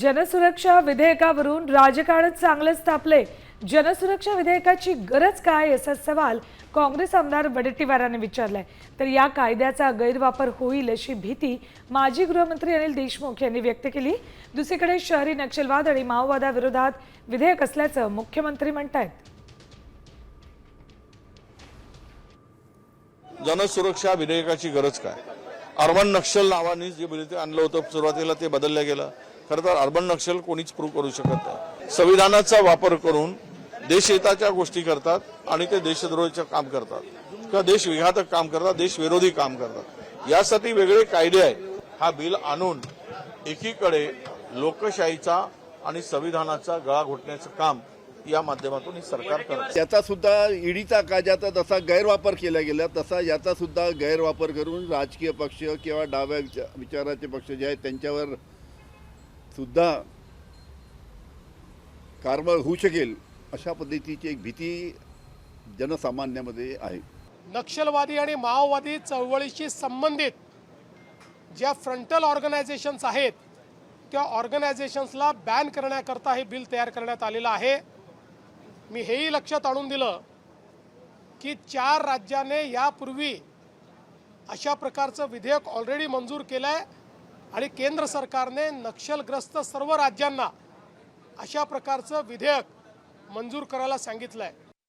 जनसुरक्षा विधेयकावरून राजकारण चांगलंच तापले जनसुरक्षा विधेयकाची गरज काय असा सवाल काँग्रेस आमदार वडेट्टीवारांनी विचारलाय. तर या कायद्याचा गैरवापर होईल अशी भीती माजी गृहमंत्री अनिल देशमुख यांनी व्यक्त केली. दुसरीकडे शहरी नक्षलवाद आणि माओवादाविरोधात विधेयक असल्याचं मुख्यमंत्री म्हणतायत. जनसुरक्षा विधेयकाची गरज काय? अर्बन नक्षल नावाने जे विधेयक आणलं होतं सुरुवातीला ते बदललं गेलं. खरं तर अर्बन नक्षल कोणीच प्रूव्ह करू शकत नाही. संविधानाचा वापर करून देशहिताच्या गोष्टी करतात आणि ते देशद्रोहीचं काम करतात. किंवा देशविघातक काम करतात देशविरोधी काम करतात. यासाठी वेगळे कायदे आहेत. हा बिल आणून एकीकडे लोकशाहीचा आणि संविधानाचा गळा घोटण्याचं काम या माध्यमातून हे सरकार करत त्याचा सुद्धा ईडीचा कायद्याचा जसा गैरवापर केला गेला तसा याचा सुद्धा गैरवापर करून राजकीय पक्ष किंवा डाव्या विचाराचे पक्ष जे आहेत त्यांच्यावर सुद्धा कारवाई होऊ शकेल अशा पद्धतीची एक भीती जनसामान्यामध्ये आहे. नक्षलवादी आणि माओवादी चळवळीशी संबंधित ज्या फ्रंटल ऑर्गनायझेशन्स आहेत त्या ऑर्गनायझेशन्सला बॅन करण्याकरता हे बिल तयार करण्यात आलेलं आहे. मी हेही लक्षात आणून दिलं की चार राज्याने यापूर्वी अशा प्रकारचं विधेयक ऑलरेडी मंजूर केलं आहे आणि केंद्र सरकारने नक्षलग्रस्त सर्व राज्यांना अशा प्रकारचं विधेयक मंजूर करायला सांगितलं आहे